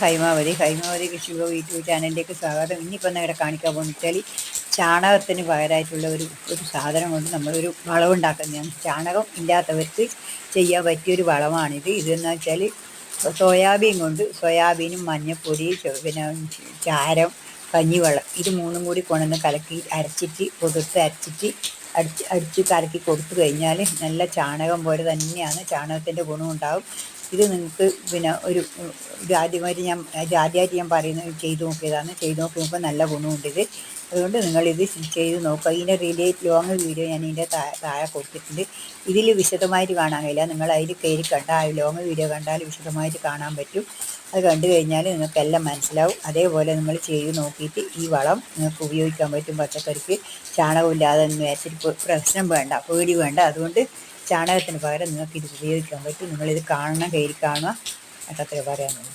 ഹൈമാവതി ഹൈമാവതി കൃഷി യൂട്യൂബ് ചാനലിലേക്ക് സ്വാഗതം. ഇനിയിപ്പോൾ ഇവിടെ കാണിക്കാൻ പോകുന്ന വെച്ചാൽ ചാണകത്തിന് പകരമായിട്ടുള്ള ഒരു ഒരു സാധനം കൊണ്ട് നമ്മളൊരു വളവുണ്ടാക്കുന്നതാണ് ചാണകം ഇല്ലാത്തവർക്ക് ചെയ്യാൻ പറ്റിയൊരു വളമാണിത്. ഇതെന്ന് വെച്ചാൽ സോയാബീൻ കൊണ്ട് സോയാബീനും മഞ്ഞൾപ്പൊടി ചെ- പിന്നെ ചാരം കഞ്ഞിവെള്ളം ഇത് മൂന്നും കൂടി കൊണ്ടുവന്ന് കലക്കി അരച്ചിട്ട് പൊതുത്ത് അരച്ചിട്ട് അടിച്ച് അടിച്ച് കലക്കി കൊടുത്തു കഴിഞ്ഞാൽ നല്ല ചാണകം പോലെ തന്നെയാണ് ചാണകത്തിന്റെ ഗുണമുണ്ടാകും ഇത് നിങ്ങൾക്ക് പിന്നെ ഒരു ഇത് ആദ്യമായിട്ട് ഞാൻ ഇത് ആദ്യമായിട്ട് ഞാൻ പറയുന്നത് ചെയ്തു നോക്കിയതാണ്. ചെയ്തു നോക്കുമ്പോൾ നല്ല ഗുണമുണ്ട് ഇത്. അതുകൊണ്ട് നിങ്ങളിത് ചെയ്ത് നോക്കുക. ഇതിന്റെ റിലേറ്റ് ലോങ് വീഡിയോ ഞാൻ ഇതിന്റെ താഴെ കൊടുത്തിട്ടുണ്ട്. ഇതിൽ വിശദമായിട്ട് കാണാൻ കഴിയില്ല. നിങ്ങൾ അതിൽ കയറി കണ്ട ആ ലോങ് വീഡിയോ കണ്ടാൽ വിശദമായിട്ട് കാണാൻ പറ്റും. അത് കണ്ടു കഴിഞ്ഞാൽ നിങ്ങൾക്കെല്ലാം മനസ്സിലാവും. അതേപോലെ നിങ്ങൾ ചെയ്ത് നോക്കിയിട്ട് ഈ വളം നിങ്ങൾക്ക് ഉപയോഗിക്കാൻ പറ്റും. പച്ചക്കറിക്ക് ചാണകമില്ലാതെ വിചാരിച്ചിട്ട് പ്രശ്നം വേണ്ട പേടി വേണ്ട. അതുകൊണ്ട് ചാണകത്തിന് പകരം നിങ്ങൾക്ക് ഇത് ഉപയോഗിക്കാൻ പറ്റും. നിങ്ങളിത് കാണണം കയറി കാണുക. അത്രേ പറയാനുള്ളൂ.